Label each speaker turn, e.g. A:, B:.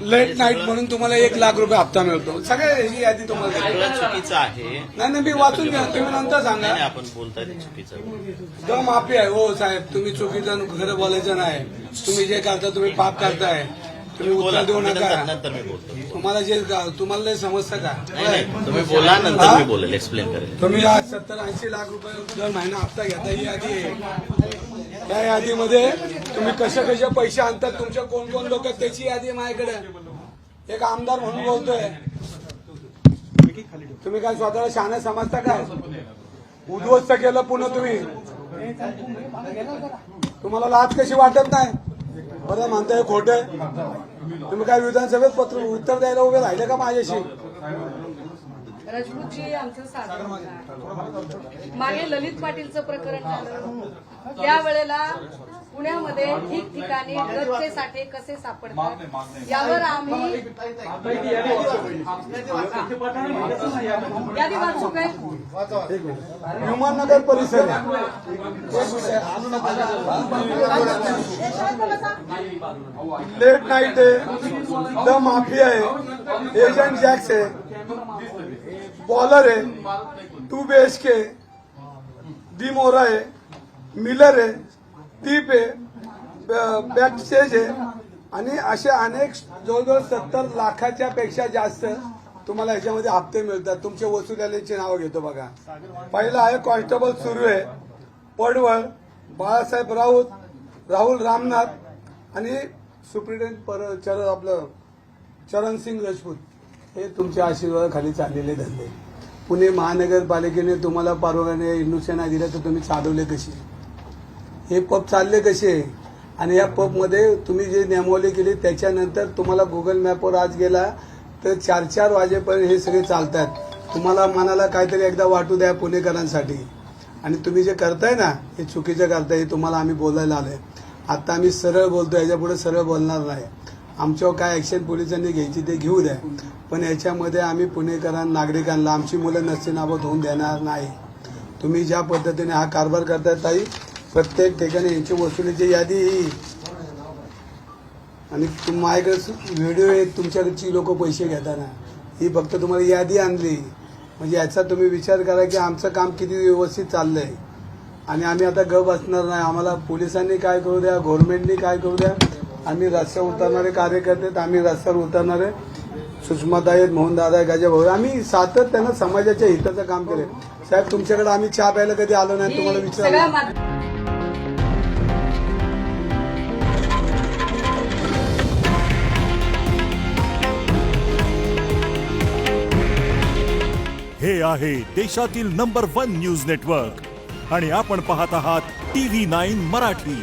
A: Late night म्हणून तुम्हाला एक लाख रुपये हप्ता मिळतो. सगळ्या ह्याची यादी तुम्हाला देतो.
B: सगळं चुकीचं आहे.
A: नाही नाही मी वाचून घ्या. तुम्ही नंतर सांगा.
B: नाही, आपण बोलताय ते चुकीचं.
A: द माफी आहे. हो साहेब तुम्ही चुकीचं खरं बोलायचं नाही. तुम्ही जे करता तुम्ही पाप करताय. तुम्ही उत्तर
B: बोला
A: देऊ
B: तुम्ही
A: नका.
B: नंतर नंतर मी बोलतो.
A: तुम्हाला जे तुम्हाला समजतं का?
B: नाही तुम्ही बोला नंतर मी बोलेल एक्सप्लेन करेल.
A: तुम्ही आज सत्तर ऐंशी लाख रुपये दर महिना हप्ता घेता ही यादी आहे. त्या यादीमध्ये तुम्ही कसे कसे पैसे आणतात तुमच्या कोण कोण लोक आहेत त्याची यादी माझ्याकडे. एक आमदार म्हणून बोलतोय. तुम्ही काय स्वतःला शहाणा समजता काय? उद्ध्वस्त केलं पुन्हा तुम्ही. तुम्हाला लाच कशी वाटत नाही? बरं म्हणताय खोटे. तुम्ही काय विधानसभेत पत्र उत्तर द्यायला उभे राहिले का माझ्याशी?
C: राजपूतजी आमचं साधन होतं. मागे ललित पाटीलचं प्रकरण झालं. त्यावेळेला पुण्यामध्ये ठिकठिकाणी गच्चे साठे कसे सापडतात यावर आम्ही यादी वाचू काय?
A: विमाननगर परिसर. लेट नाईट आहे. द माफिया आहे. एजंट जॅक्स आहे. बॉलर आहे two B H K D मोरा आहे मिलर आहे दीप आहे बॅक स्टेज आहे आणि असे अनेक जवळजवळ सत्तर लाखाच्या पेक्षा जास्त तुम्हाला ह्याच्यामध्ये हप्ते मिळतात. तुमच्या वसुल्याची नावं घेतो बघा. पहिला आहे कॉन्स्टेबल सुर्वे पडवळ बाळासाहेब राऊत राहुल रामनाथ आणि सुप्रिटेंडेंट पर चर आपलं चरण सिंग राजपूत. हे तुमच्या आशीर्वादाखाली चाललेले धंदे. पुणे महानगरपालिकेने तुम्हाला पारोगाने इंडस्ट्री नाही दिल्या तर तुम्ही चालवले कसे? हे पब चालले कसे? आणि या पबमध्ये तुम्ही जे नेमवले केली त्याच्यानंतर तुम्हाला गुगल मॅपवर आज गेला तर चार चार वाजेपर्यंत हे सगळे चालतात. तुम्हाला मनाला काहीतरी एकदा वाटू द्या पुणेकरांसाठी. आणि तुम्ही जे करताय ना हे चुकीचं करताय हे तुम्हाला आम्ही बोलायला आलोय. आता आम्ही सरळ बोलतो याच्यापुढे सरळ बोलणार नाही. आमच्यावर काय ऍक्शन पोलिसांनी घ्यायची ते घेऊ द्या. पण याच्यामध्ये आम्ही पुणेकरांना नागरिकांना आमची मुलं नसतीनाबत होऊन देणार नाही. तुम्ही ज्या पद्धतीने हा कारभार करताय ताई प्रत्येक ठिकाणी यांची वसुलीची यादी ही. आणि माझ्याकडे व्हिडिओ आहेत तुमच्याकडची लोक पैसे घेताना. ही फक्त तुम्हाला यादी आणली. म्हणजे याचा तुम्ही विचार करा की आमचं काम किती व्यवस्थित चाललंय. आणि आम्ही आता गप असणार नाही. आम्हाला पोलिसांनी काय करू द्या गव्हर्नमेंटनी काय करू द्या आम्ही रस्त्यावर उतरणारे कार्यकर्ते आहेत, आम्ही रस्त्यावर उतरणारे. सुषमाताई आहेत मोहनदादा आहे गाजा भाऊ आहे. आम्ही सातत्यानं समाजाच्या हिताचं काम केले साहेब तुमच्याकडे आम्ही चहा प्यायला कधी आलो नाही तुम्हाला विचारलं.
D: हे आहे देशातील नंबर वन न्यूज नेटवर्क आणि आपण पाहत आहात टीव्ही नाईन मराठी.